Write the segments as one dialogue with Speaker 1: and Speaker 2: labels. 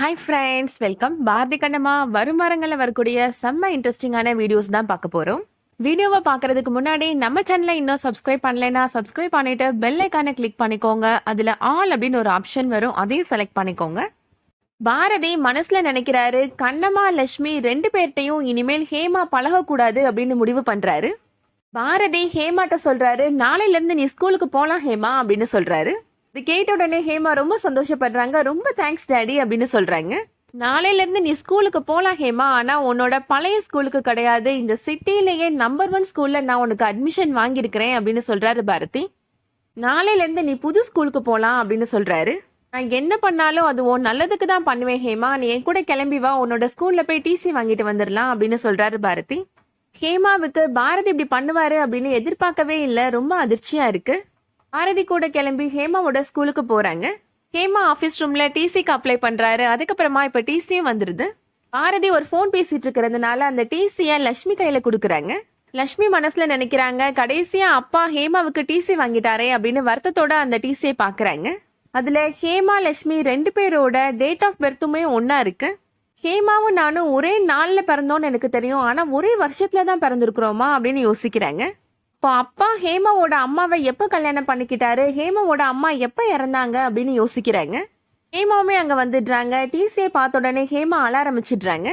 Speaker 1: Hi friends welcome Bharathi Kannamma வருமரங்களில் வரக்கூடிய செம்ம இன்ட்ரெஸ்டிங்கான வீடியோஸ் தான் பார்க்க போகிறோம் வீடியோவை பார்க்கறதுக்கு முன்னாடி நம்ம சேனலை இன்னும் சப்ஸ்கிரைப் பண்ணலைன்னா சப்ஸ்கிரைப் பண்ணிட்டு பெல் ஐக்கானை கிளிக் பண்ணிக்கோங்க. அதில் ஆல் அப்படின்னு ஒரு ஆப்ஷன் வரும். அதையும் செலக்ட் பண்ணிக்கோங்க. பாரதி மனசுல நினைக்கிறாரு கண்ணம்மா லட்சுமி ரெண்டு பேர்ட்டையும் இனிமேல் ஹேமா பழகக்கூடாது அப்படின்னு முடிவு பண்றாரு. பாரதி ஹேமாட்ட சொல்றாரு நாளையில இருந்து நீ ஸ்கூலுக்கு போலாம் ஹேமா அப்படின்னு சொல்றாரு. இது கேட்ட உடனே ஹேமா ரொம்ப சந்தோஷப்படுறாங்க. ரொம்ப தேங்க்ஸ் டேடி அப்படின்னு சொல்றாங்க. நாளையில இருந்து நீ ஸ்கூலுக்கு போலாம் ஹேமா. ஆனா உன்னோட பழைய ஸ்கூலுக்கு கிடையாது. இந்த சிட்டிலேயே நம்பர் ஒன் ஸ்கூல்ல நான் உனக்கு அட்மிஷன் வாங்கியிருக்கிறேன் அப்படின்னு சொல்றாரு பாரதி. நாளையில இருந்து நீ புது ஸ்கூலுக்கு போலாம் அப்படின்னு சொல்றாரு. நான் என்ன பண்ணாலும் அது உன் நல்லதுக்கு தான் பண்ணுவேன் ஹேமா. நீ என் கூட கிளம்பி வா. உன்னோட ஸ்கூல்ல போய் டிசி வாங்கிட்டு வந்துடலாம் அப்படின்னு சொல்றாரு பாரதி. ஹேமாவுக்கு பாரதி இப்படி பண்ணுவாரு அப்படின்னு எதிர்பார்க்கவே இல்லை. ரொம்ப அதிர்ச்சியா இருக்கு. ஆரதி கூட கிளம்பி ஹேமாவோட ஸ்கூலுக்கு போறாங்க. ஹேமா ஆஃபீஸ் ரூம்ல டிசிக்கு அப்ளை பண்றாரு. அதுக்கப்புறமா இப்ப டிசியும் வந்துருது. ஆரதி ஒரு ஃபோன் பேசிட்டு இருக்கிறதுனால அந்த டிசிய லட்சுமி கையில கொடுக்குறாங்க. லட்சுமி மனசுல நினைக்கிறாங்க கடைசியா அப்பா ஹேமாவுக்கு டிசி வாங்கிட்டாரே அப்படின்னு வருத்தத்தோட அந்த டிசியை பாக்குறாங்க. அதுல ஹேமா லட்சுமி ரெண்டு பேரோட டேட் ஆஃப் பர்த்துமே ஒன்னா இருக்கு. ஹேமாவும் நானும் ஒரே நாள்ல பிறந்தோம்னு எனக்கு தெரியும். ஆனா ஒரே வருஷத்துல தான் பிறந்திருக்கிறோமா அப்படின்னு யோசிக்கிறாங்க. இப்போ அப்பா ஹேமாவோட அம்மாவை எப்போ கல்யாணம் பண்ணிக்கிட்டாரு? ஹேமாவோட அம்மா எப்போ இறந்தாங்க அப்படின்னு யோசிக்கிறாங்க. ஹேமாவுமே அங்கே வந்துடுறாங்க. டிசியை பார்த்த உடனே ஹேமா அழ ஆரம்பிச்சிடுறாங்க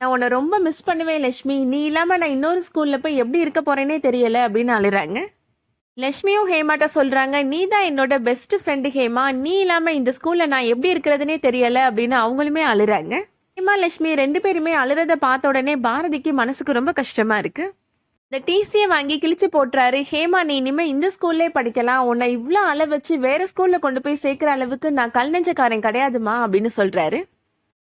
Speaker 1: நான் உன்னை ரொம்ப மிஸ் பண்ணுவேன் லட்சுமி. நீ இல்லாமல் நான் இன்னொரு ஸ்கூலில் போய் எப்படி இருக்க போகிறேனே தெரியலை அப்படின்னு அழுறாங்க. லட்சுமியும் ஹேமாட்ட சொல்கிறாங்க நீ தான் என்னோட பெஸ்ட் ஃப்ரெண்டு ஹேமா. நீ இல்லாமல் இந்த ஸ்கூலில் நான் எப்படி இருக்கிறதுனே தெரியலை அப்படின்னு அவங்களுமே அழுறாங்க. ஹேமா லட்சுமி ரெண்டு பேருமே அழுறத பார்த்த உடனே பாரதிக்கு மனசுக்கு ரொம்ப கஷ்டமாக இருக்குது இந்த டிசியை வாங்கி கிழிச்சு போட்டுறாரு. ஹேமா நீ இனிமே இந்த ஸ்கூல்லே படிக்கலாம். உன்னை இவ்வளோ அளவு வச்சு வேற ஸ்கூல்ல கொண்டு போய் சேர்க்கிற அளவுக்கு நான் கல் நெஞ்சக்காரன் கிடையாதுமா அப்படின்னு சொல்றாரு.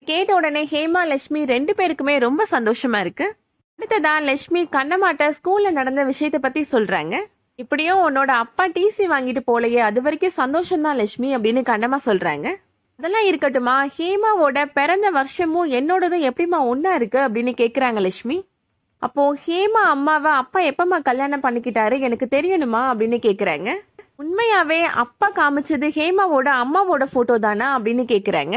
Speaker 1: கேட்ட உடனே ஹேமா லட்சுமி ரெண்டு பேருக்குமே ரொம்ப சந்தோஷமா இருக்கு. அடுத்ததா லட்சுமி கண்ணமாட்ட ஸ்கூல்ல நடந்த விஷயத்தை பத்தி சொல்றாங்க. இப்படியும் உன்னோட அப்பா டிசி வாங்கிட்டு போலையே அது வரைக்கும் சந்தோஷம்தான் லட்சுமி அப்படின்னு கண்ணமா சொல்றாங்க. அதெல்லாம் இருக்கட்டுமா ஹேமாவோட பிறந்த வருஷமும் என்னோடதும் எப்படிமா ஒன்னா இருக்கு அப்படின்னு கேக்குறாங்க லட்சுமி. அப்போ ஹேமா அம்மாவை அப்பா எப்பமா கல்யாணம் பண்ணிக்கிட்டாரு? எனக்கு தெரியணுமா? அப்படின்னு கேக்குறாங்க. உண்மையாவே அப்பா காமிச்சது ஹேமாவோட அம்மாவோட போட்டோ தானா? அப்படின்னு கேக்குறாங்க.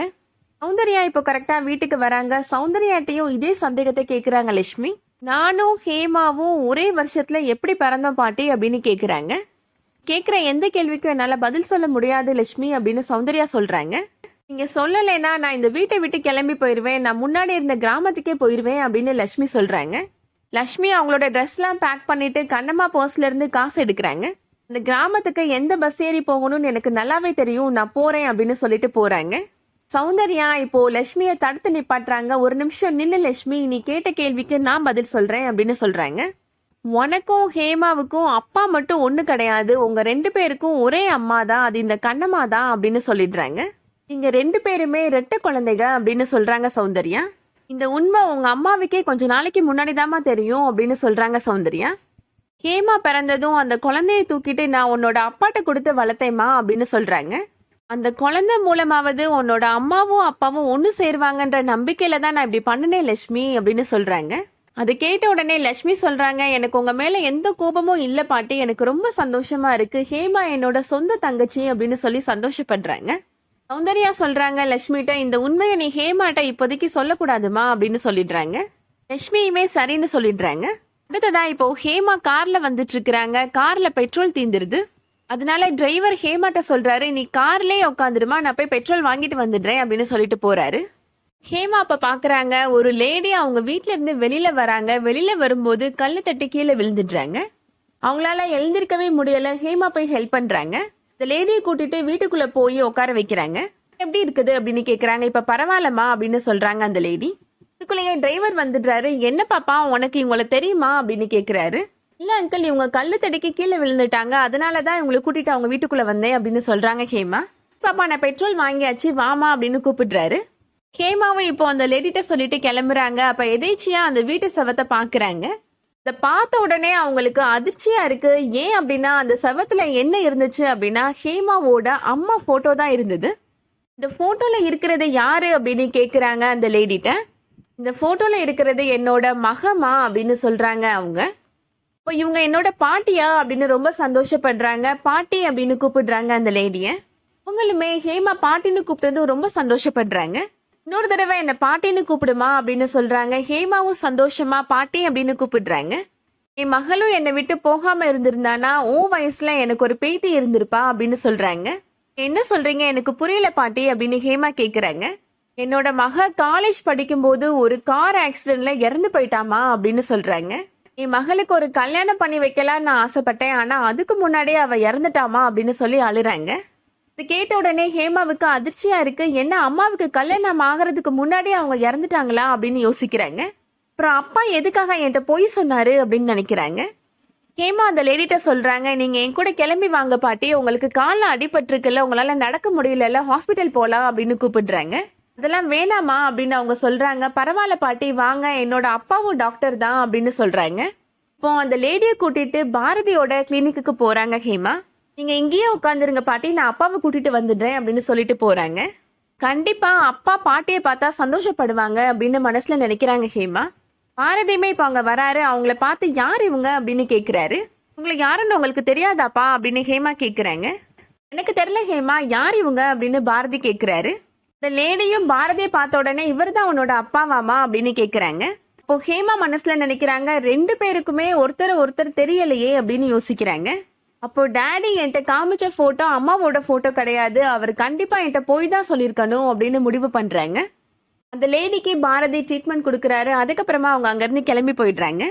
Speaker 1: சௌந்தர்யா இப்போ கரெக்டா வீட்டுக்கு வராங்க. சௌந்தர்யாட்டையும் இதே சந்தேகத்தை கேக்குறாங்க லட்சுமி. நானும் ஹேமாவும் ஒரே வருஷத்துல எப்படி பிறந்தோம் பாட்டி? அப்படின்னு கேக்குறாங்க. கேக்குற எந்த கேள்விக்கும் என்னால பதில் சொல்ல முடியாது லட்சுமி அப்படின்னு சௌந்தர்யா சொல்றாங்க. நீங்க சொல்லலைன்னா நான் இந்த வீட்டை விட்டு கிளம்பி போயிருவேன். நான் முன்னாடி இருந்த கிராமத்துக்கே போயிருவேன் அப்படின்னு லட்சுமி சொல்றாங்க. லக்ஷ்மி அவங்களோட ட்ரெஸ்லாம் பேக் பண்ணிட்டு கண்ணம்மா பர்ஸ்லேருந்து காசு எடுக்கிறாங்க. இந்த கிராமத்துக்கு எந்த பஸ் ஏறி போகணும்னு எனக்கு நல்லாவே தெரியும். நான் போறேன் அப்படின்னு சொல்லிட்டு போறாங்க. சௌந்தர்யா இப்போ லட்சுமியை தடுத்து நிப்பாட்டுறாங்க. ஒரு நிமிஷம் நில்லு லட்சுமி நீ கேட்ட கேள்விக்கு நான் பதில் சொல்றேன் அப்படின்னு சொல்றாங்க. உனக்கும் ஹேமாவுக்கும் அப்பா மட்டும் ஒண்ணு கிடையாது. உங்க ரெண்டு பேருக்கும் ஒரே அம்மா தான். அது இந்த கண்ணம்மா தான் அப்படின்னு சொல்லிடுறாங்க. நீங்க ரெண்டு பேருமே ரெட்ட குழந்தைங்க அப்படின்னு சொல்றாங்க சௌந்தர்யா. இந்த உண்மை உங்க அம்மாவுக்கே கொஞ்ச நாளைக்கு முன்னாடி தெரியும் அப்படின்னு சொல்றாங்க சௌந்தர்யா. ஹேமா பிறந்ததும் அந்த குழந்தைய தூக்கிட்டு நான் உன்னோட அப்பாட்ட கொடுத்து வளர்த்தேம்மா அப்படின்னு சொல்றாங்க. அந்த குழந்தை மூலமாவது உன்னோட அம்மாவும் அப்பாவும் ஒன்று சேருவாங்கன்ற நம்பிக்கையில தான் நான் இப்படி பண்ணினேன் லட்சுமி அப்படின்னு சொல்றாங்க. அது கேட்ட உடனே லட்சுமி சொல்றாங்க எனக்கு உங்க மேல எந்த கோபமும் இல்லை பாட்டி. எனக்கு ரொம்ப சந்தோஷமா இருக்கு. ஹேமா என்னோட சொந்த தங்கச்சி அப்படின்னு சொல்லி சந்தோஷப்படுறாங்க. சௌந்தர்யா சொல்றாங்க லட்சுமிகிட்ட இந்த உண்மையை நீ ஹேமாட்ட இப்போதைக்கு சொல்லக்கூடாதுமா? அப்படின்னு சொல்லிடுறாங்க. லட்சுமியுமே சரின்னு சொல்லிடுறாங்க. அடுத்ததா இப்போ ஹேமா கார்ல வந்துட்டு இருக்கிறாங்க கார்ல பெட்ரோல் தீந்துருது. அதனால டிரைவர் ஹேமாட்ட சொல்றாரு நீ கார்லயே உட்காந்துருமா நான் போய் பெட்ரோல் வாங்கிட்டு வந்துடுறேன் அப்படின்னு சொல்லிட்டு போறாரு. ஹேமா அப்ப பாக்குறாங்க ஒரு லேடி அவங்க வீட்ல இருந்து வெளியில வராங்க. வெளியில வரும்போது கல்லு தட்டி கீழே விழுந்துடுறாங்க. அவங்களால எழுந்திருக்கவே முடியல. ஹேமா போய் ஹெல்ப் பண்றாங்க. இந்த லேடியை கூட்டிட்டு வீட்டுக்குள்ள போய் உட்கார வைக்கிறாங்க. எப்படி இருக்குது அப்படின்னு கேக்குறாங்க. இப்ப பரவாயில்லம்மா அப்படின்னு சொல்றாங்க அந்த லேடி இதுக்குள்ளேயே டிரைவர் வந்துடுறாரு. என்ன பாப்பா உனக்கு இவங்கள தெரியுமா? அப்படின்னு கேக்குறாரு. இல்ல அங்கிள் இவங்க கல்லு தடுக்கி கீழே விழுந்துட்டாங்க. அதனால தான் இவங்களை கூட்டிட்டு அவங்க வீட்டுக்குள்ள வந்தேன் அப்படின்னு சொல்றாங்க ஹேமா. பாப்பா நான் பெட்ரோல் வாங்கியாச்சு. வாமா அப்படின்னு கூப்பிடுறாரு. ஹேமாவும் இப்போ அந்த லேடிட்ட சொல்லிட்டு கிளம்புறாங்க. அப்ப எதேச்சியா அந்த வீட்டு சவத்தை பாக்குறாங்க. இதை பார்த்த உடனே அவங்களுக்கு அதிர்ச்சியா இருக்கு. ஏன் அப்படின்னா அந்த செவத்துல என்ன இருந்துச்சு அப்படின்னா ஹேமாவோட அம்மா போட்டோ தான் இருந்தது. இந்த போட்டோல இருக்கிறது யாரு அப்படின்னு கேக்குறாங்க அந்த லேடிட்ட. இந்த போட்டோல இருக்கிறது என்னோட மகமா அப்படின்னு சொல்றாங்க அவங்க. இப்போ இவங்க என்னோட பாட்டியா அப்படின்னு ரொம்ப சந்தோஷப்படுறாங்க. பாட்டி அப்படின்னு கூப்பிடுறாங்க அந்த லேடிய. உங்களுமே ஹேமா பாட்டின்னு கூப்பிட்டதும் ரொம்ப சந்தோஷப்படுறாங்க. இன்னொரு தடவை என்ன பாட்டின்னு கூப்பிடுமா அப்படின்னு சொல்றாங்க. ஹேமாவும் சந்தோஷமா பாட்டி அப்படின்னு கூப்பிடுறாங்க. என் மகளும் என்னை விட்டு போகாம இருந்திருந்தானா? உன் வயசுல எனக்கு ஒரு பேத்தி இருந்திருப்பா அப்படின்னு சொல்றாங்க. என்ன சொல்றீங்க? எனக்கு புரியல பாட்டி அப்படின்னு ஹேமா கேக்குறாங்க. என்னோட மக காலேஜ் படிக்கும்போது ஒரு கார் ஆக்சிடென்ட்ல இறந்து போயிட்டாமா? அப்படின்னு சொல்றாங்க. என் மகளுக்கு ஒரு கல்யாணம் பண்ணி வைக்கலாம் நான் ஆசைப்பட்டேன். ஆனா அதுக்கு முன்னாடியே அவ இறந்துட்டாமா? அப்படின்னு சொல்லி அழுறாங்க. இது கேட்ட உடனே ஹேமாவுக்கு அதிர்ச்சியா இருக்கு. என்ன அம்மாவுக்கு கல்யாணம் ஆகிறதுக்கு முன்னாடியே அவங்க இறந்துட்டாங்களா அப்படின்னு யோசிக்கிறாங்க. அப்புறம் அப்பா எதுக்காக என்கிட்ட பொய் சொன்னாரு அப்படின்னு நினைக்கிறாங்க. ஹேமா அந்த லேடிட்ட சொல்றாங்க நீங்க என் கூட கிளம்பி வாங்க பாட்டி. உங்களுக்கு காலில் அடிபட்டிருக்குல்ல உங்களால நடக்க முடியலல்ல ஹாஸ்பிட்டல் போலாம் அப்படின்னு கூப்பிடுறாங்க. அதெல்லாம் வேணாமா அப்படின்னு அவங்க சொல்றாங்க. பரவாயில்ல பாட்டி வாங்க. என்னோட அப்பாவும் டாக்டர் தான் அப்படின்னு சொல்றாங்க. இப்போ அந்த லேடியை கூட்டிட்டு பாரதியோட கிளினிக்கு போறாங்க ஹேமா. நீங்க இங்கேயே உட்காந்துருங்க பாட்டி. நான் அப்பாவை கூட்டிட்டு வந்துடுறேன் அப்படின்னு சொல்லிட்டு போறாங்க. கண்டிப்பா அப்பா பாட்டியை பார்த்தா சந்தோஷப்படுவாங்க அப்படின்னு மனசுல நினைக்கிறாங்க ஹேமா. பாரதியுமே இப்போ அவங்க வராரு. அவங்கள பார்த்து யார் இவங்க அப்படின்னு கேக்குறாரு. உங்களுக்கு யாருன்னு உங்களுக்கு தெரியாதாப்பா அப்படின்னு ஹேமா கேக்குறாங்க. எனக்கு தெரியல ஹேமா யார் இவங்க அப்படின்னு பாரதி கேக்குறாரு. இந்த லேடியும் பாரதியை பார்த்த உடனே இவர் தான் உன்னோட அப்பாவாமா அப்படின்னு கேக்குறாங்க. இப்போ ஹேமா மனசுல நினைக்கிறாங்க ரெண்டு பேருக்குமே ஒருத்தர் ஒருத்தர் தெரியலையே அப்படின்னு யோசிக்கிறாங்க. அப்போ டேடி என்கிட்ட காமிச்ச போட்டோ அம்மாவோட போட்டோ கிடையாது. அவர் கண்டிப்பா என்கிட்ட போய் தான் சொல்லியிருக்கணும் அப்படின்னு முடிவு பண்றாங்க. அந்த லேடிக்கு பாரதி ட்ரீட்மெண்ட் கொடுக்குறாரு. அதுக்கப்புறமா அவங்க அங்கிருந்து கிளம்பி போயிடுறாங்க.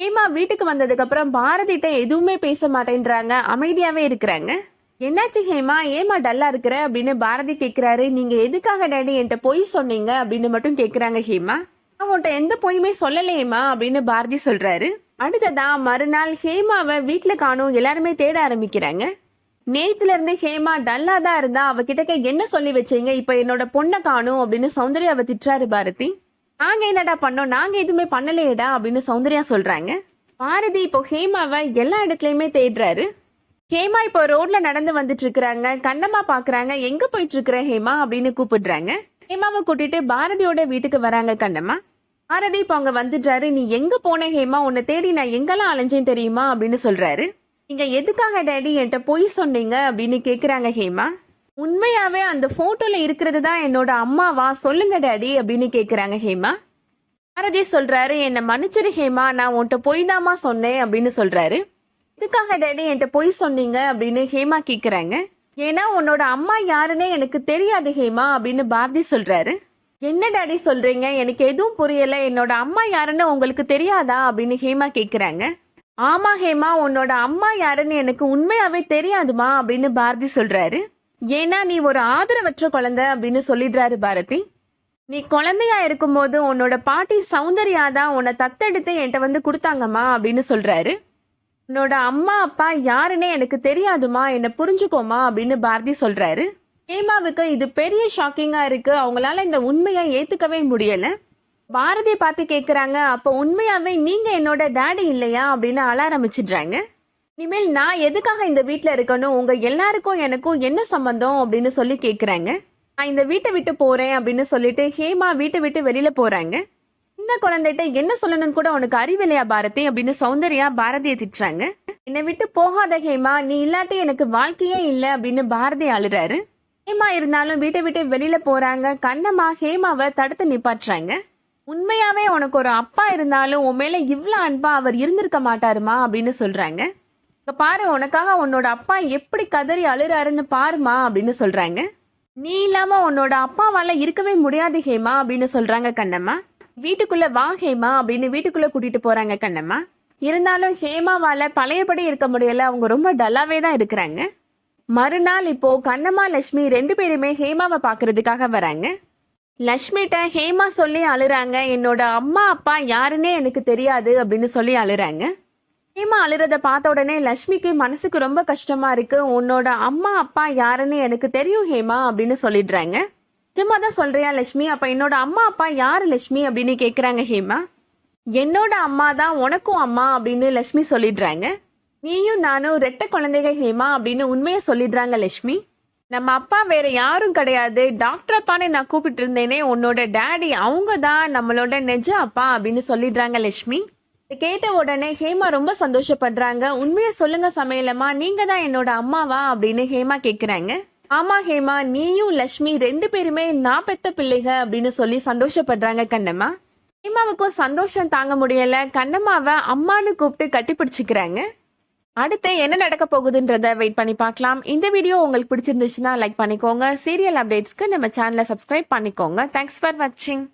Speaker 1: ஹேமா வீட்டுக்கு வந்ததுக்கு அப்புறம் பாரதிட்ட எதுவுமே பேச மாட்டேன்றாங்க. அமைதியாவே இருக்கிறாங்க. என்னாச்சு ஹேமா? ஏமா டல்லா இருக்கிற? அப்படின்னு பாரதி கேட்குறாரு நீங்க எதுக்காக டேடி என்கிட்ட பொய் சொன்னீங்க? அப்படின்னு மட்டும் கேட்குறாங்க ஹேமா. அவன்கிட்ட எந்த பொய்யுமே சொல்லலையேம்மா? அப்படின்னு பாரதி சொல்றாரு. அடுத்ததா மறுநாள் ஹேமாவை வீட்டுல காணும். எல்லாருமே தேட ஆரம்பிக்கிறாங்க. நேத்துல இருந்து ஹேமா டல்லா தான் இருந்தா அவகிட்ட என்ன சொல்லி வச்சீங்க? இப்ப என்னோட பொண்ணை காணும் அப்படின்னு சௌந்தர்யா அவ திட்டுறாரு பாரதி. நாங்க என்னடா பண்ணோம்? நாங்க எதுவுமே பண்ணலையடா அப்படின்னு சௌந்தர்யா சொல்றாங்க. பாரதி இப்போ ஹேமாவை எல்லா இடத்துலயுமே தேடுறாரு. ஹேமா இப்போ ரோட்ல நடந்து வந்துட்டு இருக்கிறாங்க கண்ணம்மா பாக்குறாங்க. எங்க போயிட்டு இருக்கிற ஹேமா? அப்படின்னு கூப்பிடுறாங்க. ஹேமாவை கூட்டிட்டு பாரதியோட வீட்டுக்கு வராங்க கண்ணம்மா. பாரதி இப்போ அங்க வந்துடுறாரு. நீ எங்க போன ஹேமா? உன்னை தேடி நான் எங்கெல்லாம் அலைஞ்சேன் தெரியுமா? அப்படின்னு சொல்றாரு. நீங்க எதுக்காக டேடி என்கிட்ட பொய் சொன்னீங்க? அப்படின்னு கேக்குறாங்க ஹேமா. உண்மையாவே அந்த போட்டோல இருக்கிறது தான் என்னோட அம்மாவா? சொல்லுங்க டேடி அப்படின்னு கேக்குறாங்க ஹேமா. பாரதி சொல்றாரு என்னை மன்னிச்சிரு ஹேமா. நான் உன்கிட்ட பொய் தாமா சொன்னேன் அப்படின்னு சொல்றாரு. எதுக்காக டேடி என்கிட்ட பொய் சொன்னீங்க? அப்படின்னு ஹேமா கேக்குறாங்க. ஏன்னா உன்னோட அம்மா யாருன்னே எனக்கு தெரியாது ஹேமா அப்படின்னு பாரதி சொல்றாரு. என்ன டாடி சொல்றீங்க? எனக்கு எதுவும் புரியல. என்னோட அம்மா யாருன்னு உங்களுக்கு தெரியாதா? அப்படின்னு ஹேமா கேக்குறாங்க. ஆமா ஹேமா உன்னோட அம்மா யாருன்னு எனக்கு உண்மையாவே தெரியாதுமா? அப்படின்னு பாரதி சொல்றாரு. ஏன்னா நீ ஒரு ஆதரவற்ற குழந்தை அப்படின்னு சொல்லிடுறாரு பாரதி. நீ குழந்தையா இருக்கும்போது உன்னோட பாட்டி சௌந்தர்யா தான் உன்னை தத்தெடுத்து என்கிட்ட வந்து கொடுத்தாங்கம்மா அப்படின்னு சொல்றாரு. உன்னோட அம்மா அப்பா யாருன்னே எனக்கு தெரியாதுமா? என்னை புரிஞ்சுக்கோமா? அப்படின்னு பாரதி சொல்றாரு. ஹேமாவுக்கு இது பெரிய ஷாக்கிங்கா இருக்கு. அவங்களால இந்த உண்மையை ஏத்துக்கவே முடியல. பாரதி பார்த்து கேட்குறாங்க அப்போ உண்மையாவே நீங்க என்னோட டேடி இல்லையா? அப்படின்னு அழ ஆரம்பிச்சிடுறாங்க. இனிமேல் நான் எதுக்காக இந்த வீட்டில் இருக்கணும்? உங்க எல்லாருக்கும் எனக்கும் என்ன சம்பந்தம்? அப்படின்னு சொல்லி கேட்குறாங்க நான் இந்த வீட்டை விட்டு போறேன் அப்படின்னு சொல்லிட்டு ஹேமா வீட்டை விட்டு வெளியில போறாங்க. இந்த குழந்தைகிட்ட என்ன சொல்லணும்னு கூட உனக்கு அறிவில்லையா பாரதி? அப்படின்னு சௌந்தர்யா பாரதியை திட்டுறாங்க. என்னை விட்டு போகாத ஹேமா நீ இல்லாட்டி எனக்கு வாழ்க்கையே இல்லை அப்படின்னு பாரதி அழுறாரு. ஹேமா இருந்தாலும் வீட்டை விட்டு வெளியில போறாங்க. கண்ணம்மா ஹேமாவை தடுத்து நிப்பாட்டுறாங்க. உண்மையாவே உனக்கு ஒரு அப்பா இருந்தாலும் உன் மேல இவ்வளவு அன்பா அவர் இருந்திருக்க மாட்டாருமா அப்படின்னு சொல்றாங்க. இங்க பாரு உனக்காக உன்னோட அப்பா எப்படி கதறி அழுறாருன்னு பாருமா அப்படின்னு சொல்றாங்க. நீ இல்லாம உன்னோட அப்பாவால இருக்கவே முடியாது ஹேமா அப்படின்னு சொல்றாங்க கண்ணம்மா. வீட்டுக்குள்ள வா ஹேமா அப்படின்னு வீட்டுக்குள்ள கூட்டிட்டு போறாங்க கண்ணம்மா. இருந்தாலும் ஹேமாவால பழையபடி இருக்க முடியல. அவங்க ரொம்ப டல்லாவே தான் இருக்கிறாங்க. மறுநாள் இப்போ கண்ணம்மா லட்சுமி ரெண்டு பேருமே ஹேமாவை பாக்குறதுக்காக வராங்க. லக்ஷ்மிட்ட ஹேமா சொல்லி அழுறாங்க. என்னோட அம்மா அப்பா யாருன்னே எனக்கு தெரியாது அப்படின்னு சொல்லி அழுறாங்க. ஹேமா அழுறத பார்த்த உடனே லக்ஷ்மிக்கு மனசுக்கு ரொம்ப கஷ்டமா இருக்கு. உன்னோட அம்மா அப்பா யாருன்னு எனக்கு தெரியும் ஹேமா அப்படின்னு சொல்லிடுறாங்க. சும்மா தான் சொல்றியா லட்சுமி? அப்ப என்னோட அம்மா அப்பா யாரு லட்சுமி அப்படின்னு கேக்குறாங்க ஹேமா. என்னோட அம்மா தான் உனக்கும் அம்மா அப்படின்னு லட்சுமி சொல்லிடுறாங்க. நீயும் நானும் ரெட்ட குழந்தைக ஹேமா அப்படின்னு உண்மையை சொல்லிடுறாங்க லட்சுமி. நம்ம அப்பா வேற யாரும் கிடையாது. டாக்டர் அப்பான்னு நான் கூப்பிட்டு இருந்தேனே உன்னோட டேடி அவங்க தான் நம்மளோட நெஜ அப்பா அப்படின்னு சொல்லிடுறாங்க லட்சுமி. கேட்ட உடனே ஹேமா ரொம்ப சந்தோஷப்படுறாங்க. உண்மையை சொல்லுங்க சமையலம்மா நீங்க தான் என்னோட அம்மாவா அப்படின்னு ஹேமா கேக்குறாங்க. ஆமா ஹேமா நீயும் லக்ஷ்மி ரெண்டு பேருமே நான் பெத்த பிள்ளைங்க அப்படின்னு சொல்லி சந்தோஷப்படுறாங்க கண்ணம்மா. ஹேமாவுக்கும் சந்தோஷம் தாங்க முடியல. கண்ணம்மாவை அம்மானு கூப்பிட்டு கட்டி பிடிச்சிக்கிறாங்க அடுத்து என்ன நடக்க போகுதுன்றத வெயிட் பண்ணி பார்க்கலாம். இந்த வீடியோ உங்களுக்கு பிடிச்சிருந்துச்சுன்னா லைக் பண்ணிக்கோங்க. சீரியல் அப்டேட்ஸ்க்கு நம்ம சேனலை சப்ஸ்கிரைப் பண்ணிக்கோங்க. தேங்க்ஸ் ஃபார் வாட்சிங்